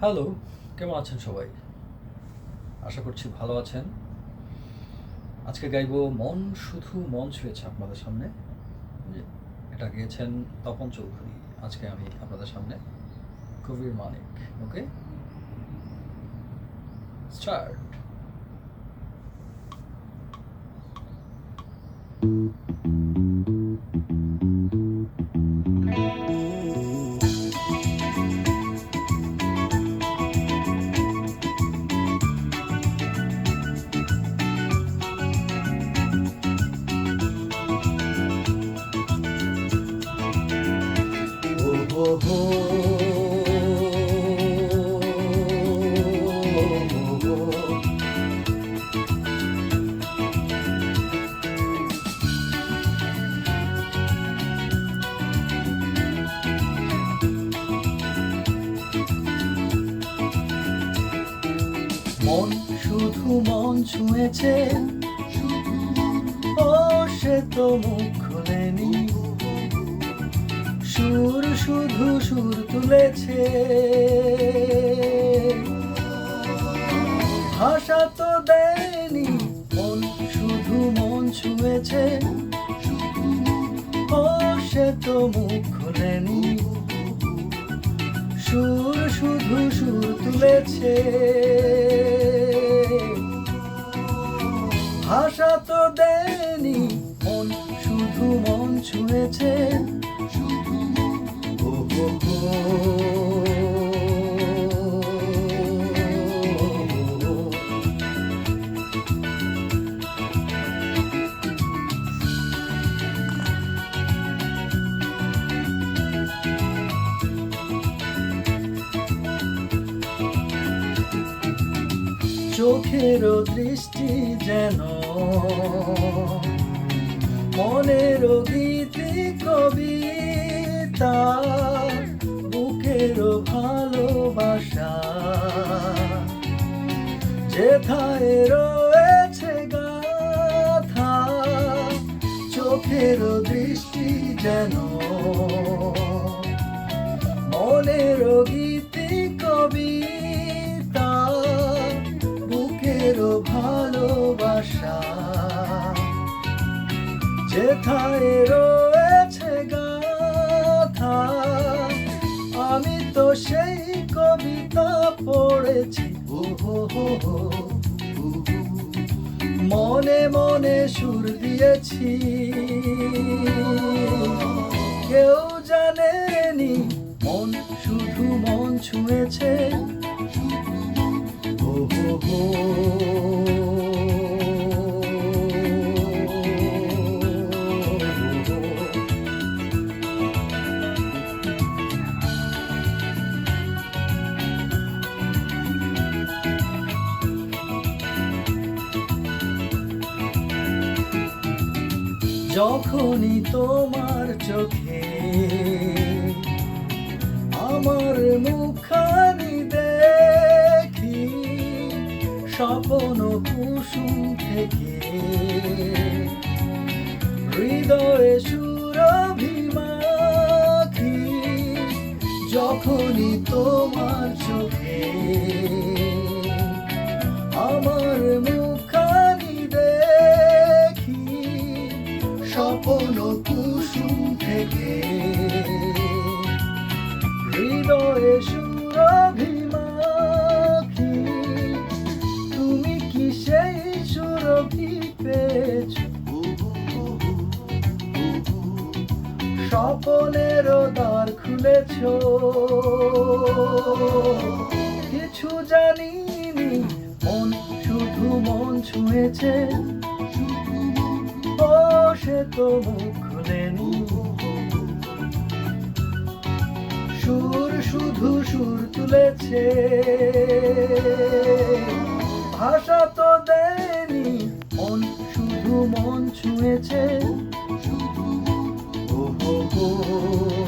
Hello কেমন আছেন সবাই? আশা করছি ভালো আছেন। আজকে গাইব মন শুধু মন ছুঁয়েছে আপনাদের সামনে। এটা গেয়েছেন তপন চৌধুরী, আজকে আমি আপনাদের সামনে। কবির মানিক ওকে স্টার্ট মন শুধু মন ছুঁয়েছে। ও সে তো মুখ খুলেনি সুর শুধু সুর তুলেছে। ভাষা তো দেয়নি, মন শুধু মন ছুঁয়েছে। ও, সে তো মুখ খুলেনি। সুর শুধু সুর তুলেছে। ভাষা তো দেয়নি, মন শুধু মন ছুঁয়েছে। চোখের দৃষ্টি যেন মনের গীতি কবিতা যেথায় রয়েছে গাথা চোখের দৃষ্টি যেন মনের গীতি কবিতা বুকের ভালোবাসা। যেথায় রয়েছে মনে মনে সুর দিয়েছি। কেউ জানেনি মন শুধু যখনই তোমার চোখে আমার মুখানি দেখি স্বপন কুসুম থেকে হৃদয়ে সুরভিমাখি যখনই তোমার চোখে পেয়েছ। স্বপনের দ্বার খুলেছ। কিছু জানিনি, মন শুধু মন ছুঁয়েছে। ও, সে তো মুখ খুলেনি। সুর শুধু সুর তুলেছে। ভাষা তো মন শুধু মন ছুঁয়েছে ও হো হো।